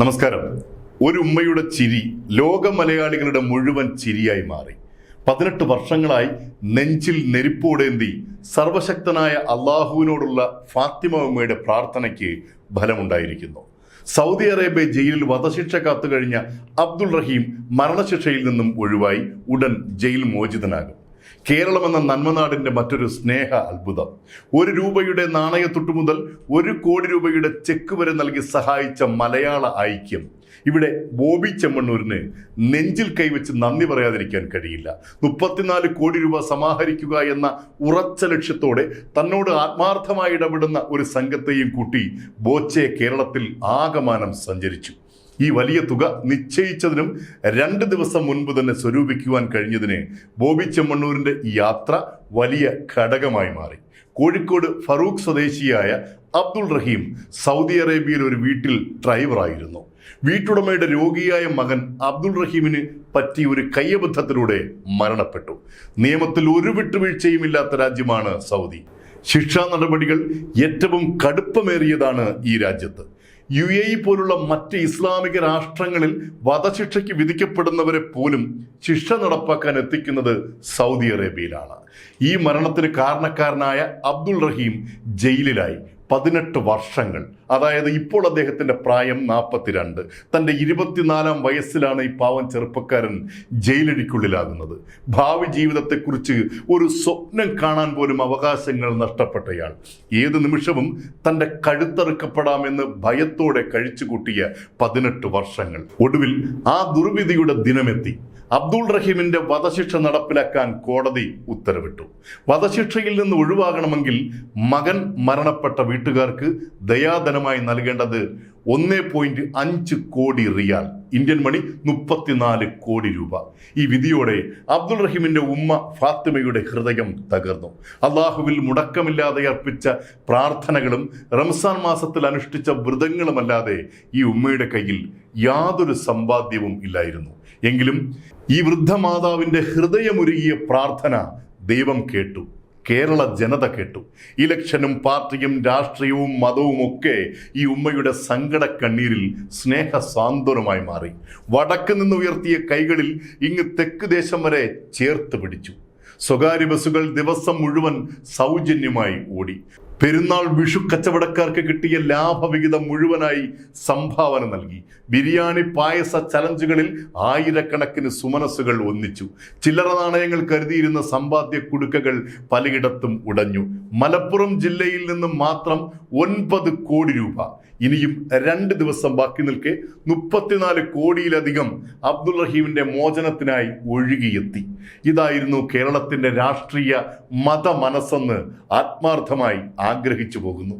നമസ്കാരം. ഒരു ഉമ്മയുടെ ചിരി ലോക മലയാളികളുടെ മുഴുവൻ ചിരിയായി മാറി. പതിനെട്ട് വർഷങ്ങളായി നെഞ്ചിൽ നെരിപ്പോടേന്തി സർവശക്തനായ അള്ളാഹുവിനോടുള്ള ഫാത്തിമ ഉമ്മയുടെ പ്രാർത്ഥനയ്ക്ക് ഫലമുണ്ടായിരിക്കുന്നു. സൗദി അറേബ്യ ജയിലിൽ വധശിക്ഷ കാത്തുകഴിഞ്ഞ അബ്ദുൾ റഹീം മരണശിക്ഷയിൽ നിന്നും ഒഴിവായി ഉടൻ ജയിൽ മോചിതനാകും. കേരളം എന്ന നന്മനാടിന്റെ മറ്റൊരു സ്നേഹ അത്ഭുതം. ഒരു രൂപയുടെ നാണയത്തൊട്ടു മുതൽ ഒരു കോടി രൂപയുടെ ചെക്ക് വരെ നൽകി സഹായിച്ച മലയാള ഐക്യം. ഇവിടെ ബോബി ചെമ്മണ്ണൂരിന് നെഞ്ചിൽ കൈവച്ച് നന്ദി പറയാതിരിക്കാൻ കഴിയില്ല. മുപ്പത്തിനാല് കോടി രൂപ സമാഹരിക്കുക എന്ന ഉറച്ച ലക്ഷ്യത്തോടെ തന്നോട് ആത്മാർത്ഥമായി ഇടപെടുന്ന ഒരു സംഘത്തെയും കൂട്ടി ബോച്ചെ കേരളത്തിൽ ആകമാനം സഞ്ചരിച്ചു. ഈ വലിയ തുക നിശ്ചയിച്ചതിനും രണ്ട് ദിവസം മുൻപ് തന്നെ സ്വരൂപിക്കുവാൻ കഴിഞ്ഞതിന് ബോബി ചെമ്മണ്ണൂരിന്റെ യാത്ര വലിയ ഘടകമായി മാറി. കോഴിക്കോട് ഫറൂഖ് സ്വദേശിയായ അബ്ദുൾ റഹീം സൗദി അറേബ്യയിൽ ഒരു വീട്ടിൽ ഡ്രൈവറായിരുന്നു വീട്ടുടമയുടെ രോഗിയായ മകൻ അബ്ദുൾ റഹീമിന് പറ്റി ഒരു കയ്യബദ്ധത്തിലൂടെ മരണപ്പെട്ടു. നിയമത്തിൽ ഒരു വിട്ടുവീഴ്ചയും ഇല്ലാത്ത രാജ്യമാണ് സൗദി. ശിക്ഷാ നടപടികൾ ഏറ്റവും കടുപ്പമേറിയതാണ് ഈ രാജ്യത്ത്. യു എ ഇ പോലുള്ള മറ്റ് ഇസ്ലാമിക രാഷ്ട്രങ്ങളിൽ വധശിക്ഷയ്ക്ക് വിധിക്കപ്പെടുന്നവരെ പോലും ശിക്ഷ നടപ്പാക്കാൻ എത്തിക്കുന്നത് സൗദി അറേബ്യയിലാണ്. ഈ മരണത്തിന് കാരണക്കാരനായ അബ്ദുൾ റഹീം ജയിലിലായി. പതിനെട്ട് വർഷങ്ങൾ. അതായത് ഇപ്പോൾ അദ്ദേഹത്തിന്റെ പ്രായം നാൽപ്പത്തിരണ്ട് തന്റെ ഇരുപത്തിനാലാം വയസ്സിലാണ് ഈ പാവം ചെറുപ്പക്കാരൻ ജയിലടിക്കുള്ളിലാകുന്നത് ഭാവി ജീവിതത്തെക്കുറിച്ച് ഒരു സ്വപ്നം കാണാൻ പോലും അവകാശങ്ങൾ നഷ്ടപ്പെട്ടയാൾ. ഏത് നിമിഷവും തന്റെ കഴുത്തറുക്കപ്പെടാമെന്ന് ഭയത്തോടെ കഴിച്ചുകൂട്ടിയ പതിനെട്ട് വർഷങ്ങൾ. ഒടുവിൽ ആ ദുർവിധിയുടെ ദിനമെത്തി. അബ്ദുൾ റഹീമിന്റെ വധശിക്ഷ നടപ്പിലാക്കാൻ കോടതി ഉത്തരവിട്ടു. വധശിക്ഷയിൽ നിന്ന് ഒഴിവാകണമെങ്കിൽ മകൻ മരണപ്പെട്ട വീട്ടുകാർക്ക് ദയാധനമായി നൽകേണ്ടത് ഒന്നേ പോയിന്റ് അഞ്ച് കോടി റിയാൽ. ഇന്ത്യൻ മണി മുപ്പത്തിനാല് കോടി രൂപ. ഈ വിധിയോടെ അബ്ദുൾ റഹീമിന്റെ ഉമ്മ ഫാത്തിമയുടെ ഹൃദയം തകർന്നു. അള്ളാഹുവിൽ മുടക്കമില്ലാതെ അർപ്പിച്ച പ്രാർത്ഥനകളും റംസാൻ മാസത്തിൽ അനുഷ്ഠിച്ച വ്രതങ്ങളുമല്ലാതെ ഈ ഉമ്മയുടെ കയ്യിൽ യാതൊരു സമ്പാദ്യവും ഇല്ലായിരുന്നു. എങ്കിലും ഈ വൃദ്ധമാതാവിന്റെ ഹൃദയമുരുകിയ പ്രാർത്ഥന ദൈവം കേട്ടു. കേരള ജനത കേട്ടു. ഇലക്ഷനും പാർട്ടിയും രാഷ്ട്രീയവും മതവും ഒക്കെ ഈ ഉമ്മയുടെ സങ്കട കണ്ണീരിൽ സ്നേഹ സാന്ത്വനമായി മാറി. വടക്ക് നിന്ന് ഉയർത്തിയ കൈകളിൽ ഇങ്ങ് തെക്ക് ദേശം വരെ ചേർത്ത് പിടിച്ചു. സ്വകാര്യ ബസ്സുകൾ ദിവസം മുഴുവൻ സൗജന്യമായി ഓടി. പെരുന്നാൾ വിഷു കച്ചവടക്കാർക്ക് കിട്ടിയ ലാഭവിഹിതം മുഴുവനായി സംഭാവന നൽകി. ബിരിയാണി പായസ ചലഞ്ചുകളിൽ ആയിരക്കണക്കിന് സുമനസ്സുകൾ ഒന്നിച്ചു. ചില്ലറ നാണയങ്ങൾ കരുതിയിരുന്ന സമ്പാദ്യ കുടുക്കകൾ പലയിടത്തും ഉടഞ്ഞു. മലപ്പുറം ജില്ലയിൽ നിന്നും മാത്രം ഒൻപത് കോടി രൂപ. ഇനിയും രണ്ട് ദിവസം ബാക്കി നിൽക്കെ മുപ്പത്തിനാല് കോടിയിലധികം അബ്ദുൾ റഹീമിന്റെ മോചനത്തിനായി ഒഴുകിയെത്തി. ഇതായിരുന്നു കേരളത്തിന്റെ രാഷ്ട്രീയ മത മനസ്സെന്ന് ആത്മാർത്ഥമായി ആഗ്രഹിച്ചു പോകുന്നു.